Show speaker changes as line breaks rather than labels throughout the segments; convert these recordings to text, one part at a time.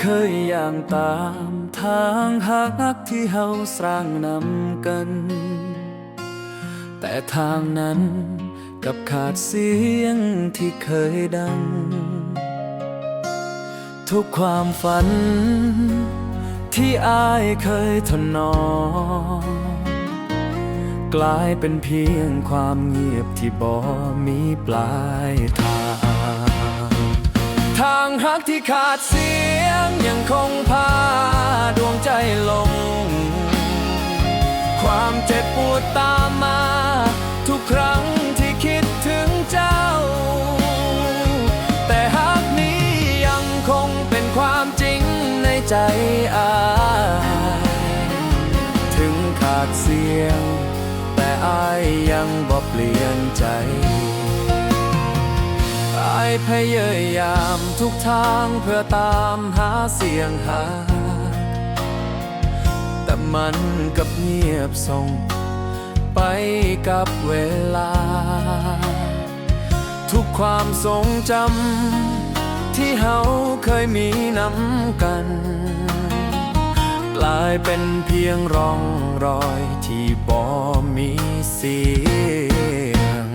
เคยย่างตามทางหักที่เฮาสร้างนำกัน แต่ทางนั้นกับขาดเสียงที่เคยดัง ทุกความฝัน ที่อายเคยทนนองกลายเป็นเพียงความเงียบที่บ่มีปลายทาง ทางหักที่ขาดเสียง ยังคงพาดวงใจลง ความเจ็บปวดตามมา ทุกครั้งที่คิดถึงเจ้า แต่หักนี้ยังคงเป็นความจริงในใจอายถึงขาดเสียง แต่อายยังบ่เปลี่ยนใจ พยายามทุกทางเพื่อตามหาเสียงหา แต่มันกับเงียบส่ง ไปกับเวลา ทุกความทรงจำที่เฮาเคยมีน้ำกัน กลายเป็นเพียงร่องรอยที่บ่มีเสียง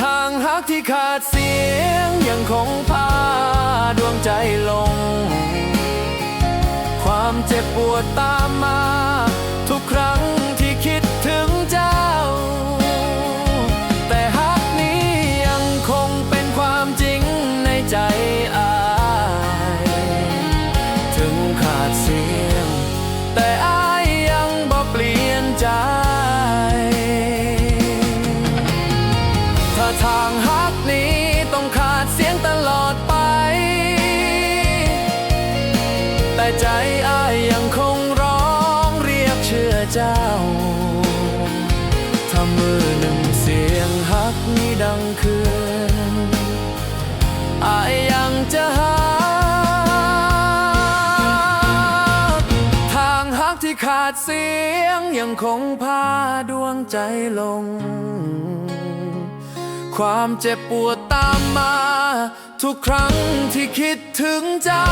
ทางหักที่ขาดเสียง ยังคงพาดวงใจลง ความเจ็บปวดตามมา ทุกครั้งที่คิดถึงเจ้า แต่หักนี้ยังคงเป็นความจริงในใจอาย ถึงขาดเสียง แต่อายยังบ่เปลี่ยนใจ ถ้าทางฮักนี้ ใจอายยังคงร้องเรียกเชื่อเจ้าถ้ามือหนึ่งเสียงฮักนี้ดังคืนอายยังจะหาทางฮักที่ขาดเสียงยังคงพาดวงใจลง ความเจ็บปวดตามมาทุกครั้งที่คิดถึงเจ้า